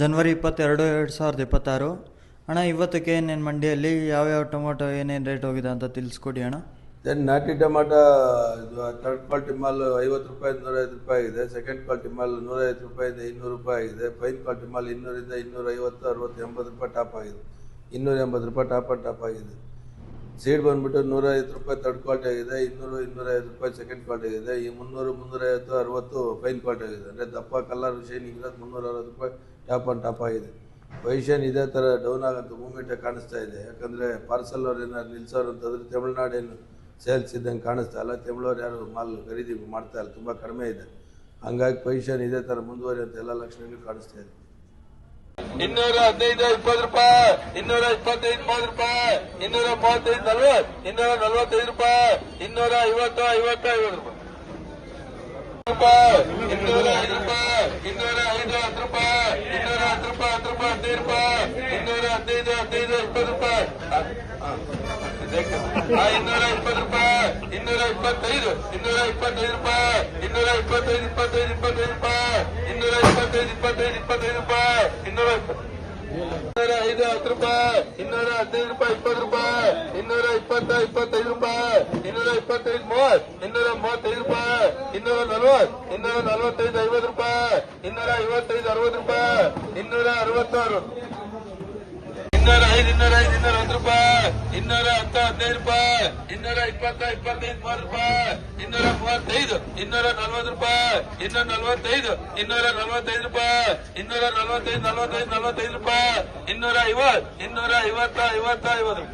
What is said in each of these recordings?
ಜನವರಿ ಇಪ್ಪತ್ತೆರಡು, ಎರಡು ಸಾವಿರದ ಇಪ್ಪತ್ತಾರು. ಅಣ್ಣ, ಇವತ್ತಕ್ಕೆ ಎನ್ ಮಂಡಿಯಲ್ಲಿ ಯಾವ್ಯಾವ ಟೊಮೊಟೊ ಏನೇನು ರೇಟ್ ಹೋಗಿದೆ ಅಂತ ತಿಳಿಸ್ಕೊಡಿ ಅಣ್ಣ. ದೆನ್ ನಾಟಿ ಟೊಮಾಟ ಥರ್ಡ್ ಕ್ವಾಲಿಟಿ ಮಾಲ್ ಐವತ್ತು ರೂಪಾಯಿ, ನೂರೈವತ್ತು ರೂಪಾಯಿ ಆಗಿದೆ. ಸೆಕೆಂಡ್ ಕ್ವಾಲಿಟಿ ಮಾಲ್ ನೂರೈವತ್ತು ರೂಪಾಯಿಂದ ಇನ್ನೂರು ರೂಪಾಯಿ ಆಗಿದೆ. ಫೈನ್ ಕ್ವಾಲಿಟಿ ಮಾಲ್ ಇನ್ನೂರಿಂದ ಇನ್ನೂರೈವತ್ತು, ಅರವತ್ತು, ಎಂಬತ್ತು ರೂಪಾಯಿ ಟಾಪ್ ಆಗಿದೆ. ಇನ್ನೂರ ಎಂಬತ್ತು ರೂಪಾಯಿ ಟಾಪ್ ಆ್ಯಂಡ್ ಟಾಪ್ ಆಗಿದೆ. ಸೀಡ್ ಬಂದ್ಬಿಟ್ಟು ನೂರೈವತ್ತು ರೂಪಾಯಿ ತರ್ಡ್ ಕ್ವಾಲಿಟಿ ಆಗಿದೆ, ಇನ್ನೂರು, ಇನ್ನೂರೈವತ್ತು ರೂಪಾಯಿ ಸೆಕೆಂಡ್ ಕ್ವಾಲಿಟಿ ಆಗಿದೆ, ಈ ಮುನ್ನೂರು, ಮುನ್ನೂರೈವತ್ತು, ಅರವತ್ತು ಫೈನ್ ಕ್ವಾಲಿಟಿ ಆಗಿದೆ. ಅಂದರೆ ದಪ್ಪ ಕಲರ್ ಶೈನಿಂಗ್ ಇರೋದು ಮುನ್ನೂರ, ಅರವತ್ತು ರೂಪಾಯಿ ಟಾಪ್ ಆ್ಯಂಡ್ ಟಾಪ್ ಆಗಿದೆ. ಪೊಸಿಷನ್ ಇದೇ ಥರ ಡೌನ್ ಆಗೋಂಥ ಮೂಮೆಂಟ್ ಕಾಣಿಸ್ತಾ ಇದೆ. ಯಾಕಂದರೆ ಪಾರ್ಸಲ್ ಅವ್ರು ಏನಾದ್ರು ನಿಲ್ಸೋರು ಅಂತಂದರೆ ತಮಿಳ್ನಾಡೇನು ಸೇಲ್ಸ್ ಇದ್ದಂಗೆ ಕಾಣಿಸ್ತಾ ಇಲ್ಲ. ತಮಿಳವ್ರು ಯಾರು ಮಾಲ್ ಖರೀದಿ ಮಾಡ್ತಾ ಇಲ್ಲ, ತುಂಬ ಕಡಿಮೆ ಇದೆ. ಹಂಗಾಗಿ ಪೊಸಿಷನ್ ಇದೇ ಥರ ಮುಂದುವರಿಯುವಂಥ ಎಲ್ಲ ಲಕ್ಷಣಗಳು ಕಾಣಿಸ್ತಾ ಇದೆ. ಇನ್ನೂರ ಹದಿನೈದು, ಇಪ್ಪತ್ತು ರೂಪಾಯಿ. ಇನ್ನೂರ ಇಪ್ಪತ್ತೈದು, ಮೂವತ್ತು ರೂಪಾಯಿ. ಇನ್ನೂರ ಮೂವತ್ತೈದು, ನಲ್ವತ್ತು. ಇನ್ನೂರ ನಲ್ವತ್ತೈದು ರೂಪಾಯಿ. ಇನ್ನೂರ ಐವತ್ತು ಐವತ್ತು ಐವತ್ತು ರೂಪಾಯಿ. ರೂಪಾಯಿ ಇನ್ನೂರ ಐದು ರೂಪಾಯಿ. ಇನ್ನೂರ ಐದು, ಹತ್ತು ರೂಪಾಯಿ. ಇನ್ನೂರ ಹತ್ತು ರೂಪಾಯಿ ಹತ್ತು ರೂಪಾಯಿ, ಹದಿನೈದು ರೂಪಾಯಿ. ಇನ್ನೂರ ಹದಿನೈದು ಹದಿನೈದು, ಇಪ್ಪತ್ತು ರೂಪಾಯಿ. ಇನ್ನೂರ ಇಪ್ಪತ್ತು ರೂಪಾಯಿ. ಇನ್ನೂರ ಇಪ್ಪತ್ತೈದು ಇನ್ನೂರ ಇಪ್ಪತ್ತೈದು ರೂಪಾಯಿ. ಇನ್ನೂರ ಇಪ್ಪತ್ತೈದು ಇಪ್ಪತ್ತೈದು ಇಪ್ಪತ್ತೈದು ರೂಪಾಯಿ. ಇಪ್ಪತ್ತೈದು ಇಪ್ಪತ್ತೈದು ಇಪ್ಪತ್ತೈದು ರೂಪಾಯಿ. ಇನ್ನೂರ ಇನ್ನೂರ ಐದು, ಹತ್ತು ರೂಪಾಯಿ. ಇನ್ನೂರ ಹದಿನೈದು ರೂಪಾಯಿ, ಇಪ್ಪತ್ತು ರೂಪಾಯಿ. ಇನ್ನೂರ ಇಪ್ಪತ್ತ, ಇಪ್ಪತ್ತೈದು ರೂಪಾಯಿ. ಇನ್ನೂರ ಇಪ್ಪತ್ತೈದು ಮೂವತ್ತು. ಇನ್ನೂರ ಮೂವತ್ತೈದು ರೂಪಾಯಿ. ಇನ್ನೂರ ನಲ್ವತ್ತು. ಇನ್ನೂರ ನಲವತ್ತೈದು, ಐವತ್ತು ರೂಪಾಯಿ. ಇನ್ನೂರ ಐವತ್ತೈದು, ಅರವತ್ತು ರೂಪಾಯಿ. ಇನ್ನೂರ ಅರವತ್ತಾರು. ಅರವತ್ತು ಇನ್ನೂರ ಐದು ಇನ್ನೂರ ಐದು, ಇನ್ನೂರ ಹತ್ತು ರೂಪಾಯಿ. ಇನ್ನೂರ ಹತ್ತು ಹದಿನೈದು ರೂಪಾಯಿ, ಇನ್ನೂರ ಇಪ್ಪತ್ತ ಇಪ್ಪತ್ತೈದು, ಮೂವತ್ತು ರೂಪಾಯಿ, ಇನ್ನೂರ ಮೂವತ್ತೈದು, ಇನ್ನೂರ ನಲ್ವತ್ತು ರೂಪಾಯಿ, ಇನ್ನೂರ ನಲ್ವತ್ತೈದು ಇನ್ನೂರ ನಲ್ವತ್ತೈದು ರೂಪಾಯಿ, ಇನ್ನೂರ ನಲ್ವತ್ತೈದು ನಲ್ವತ್ತೈದು ನಲ್ವತ್ತೈದು ರೂಪಾಯಿ, ಇನ್ನೂರ ಐವತ್ತು, ಇನ್ನೂರ ಐವತ್ತ ಐವತ್ತ, ಐವತ್ತು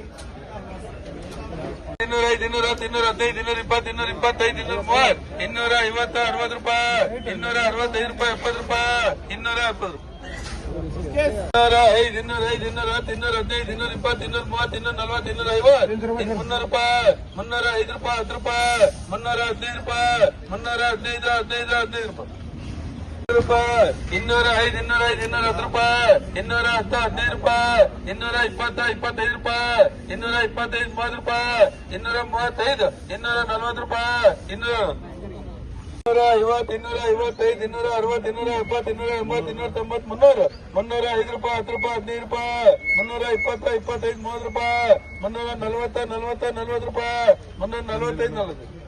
ಇನ್ನೂರ ಐದು, ಇನ್ನೂರ ಹತ್ತು, ಇನ್ನೂರ ಹದಿನೈದು, ಇನ್ನೂರ ಇಪ್ಪತ್ತು, ಇನ್ನೂರ ಇಪ್ಪತ್ತೈದು, ಇನ್ನೂರ ಮೂವತ್ತು, ಇನ್ನೂರ ಐವತ್ತ, ಅರವತ್ತು ರೂಪಾಯಿ, ಇನ್ನೂರ ಅರವತ್ತೈದು ರೂಪಾಯಿ, ಎಪ್ಪತ್ತು ರೂಪಾಯಿ, ಇನ್ನೂರ ಎಪ್ಪತ್ತು ಐದು ಇನ್ನೂರ ಐದು ಇನ್ನೂರ ಹತ್ತು ಇನ್ನೂರ ಹದಿನೈದು ಇನ್ನೂರ ಇಪ್ಪತ್ತು ಇನ್ನೂರ ಮೂವತ್ತು ಇನ್ನೂರ ನಲ್ವತ್ತು ಇನ್ನೂರ ಐವತ್ತು. ಮುನ್ನೂರು ರೂಪಾಯಿ, ಮುನ್ನೂರ, ಐದು ರೂಪಾಯಿ, ಹತ್ತು ರೂಪಾಯಿ, ಮುನ್ನೂರ, ಹದಿನೈದು ರೂಪಾಯಿ, ಮುನ್ನೂರ, ಹದಿನೈದು ಹದಿನೈದು ಹದಿನೈದು ರೂಪಾಯಿ. ರೂಪಾಯಿ, ಇನ್ನೂರ, ಐದು ಇನ್ನೂರ ಐದು ಇನ್ನೂರ, ಹತ್ತು ರೂಪಾಯಿ, ಇನ್ನೂರ, ಹತ್ತು, ಹದಿನೈದು ರೂಪಾಯಿ, ಇನ್ನೂರ, ಇಪ್ಪತ್ತ, ಇಪ್ಪತ್ತೈದು ರೂಪಾಯಿ, ಇನ್ನೂರ, ಇಪ್ಪತ್ತೈದು, ಮೂವತ್ತು ರೂಪಾಯಿ, ಇನ್ನೂರ, ಮೂವತ್ತೈದು, ಇನ್ನೂರ, ನಲ್ವತ್ತು ರೂಪಾಯಿ, ಇನ್ನೂರ. ಇನ್ನೂರ ಐವತ್ತು, ಇನ್ನೂರ ಐವತ್ತೈದು, ಇನ್ನೂರ ಅರವತ್ತು, ಇನ್ನೂರ ಎಪ್ಪತ್ತು, ಇನ್ನೂರ ಎಂಬತ್ತು, ಇನ್ನೂರ ತೊಂಬತ್ತು, ಮುನ್ನೂರು. ಮುನ್ನೂರ ಐದು ರೂಪಾಯಿ, ಹತ್ತು ರೂಪಾಯಿ, ಹದಿನೈದು ರೂಪಾಯಿ. ಮುನ್ನೂರ ಇಪ್ಪತ್ತ, ಇಪ್ಪತ್ತೈದು, ಮೂವತ್ತು ರೂಪಾಯಿ. ಮುನ್ನೂರ ನಲ್ವತ್ತ ನಲ್ವತ್ತ, ನಲ್ವತ್ತು ರೂಪಾಯಿ. ಮುನ್ನೂರ ನಲ್ವತ್ತೈದು, ನಲ್ವತ್ತು.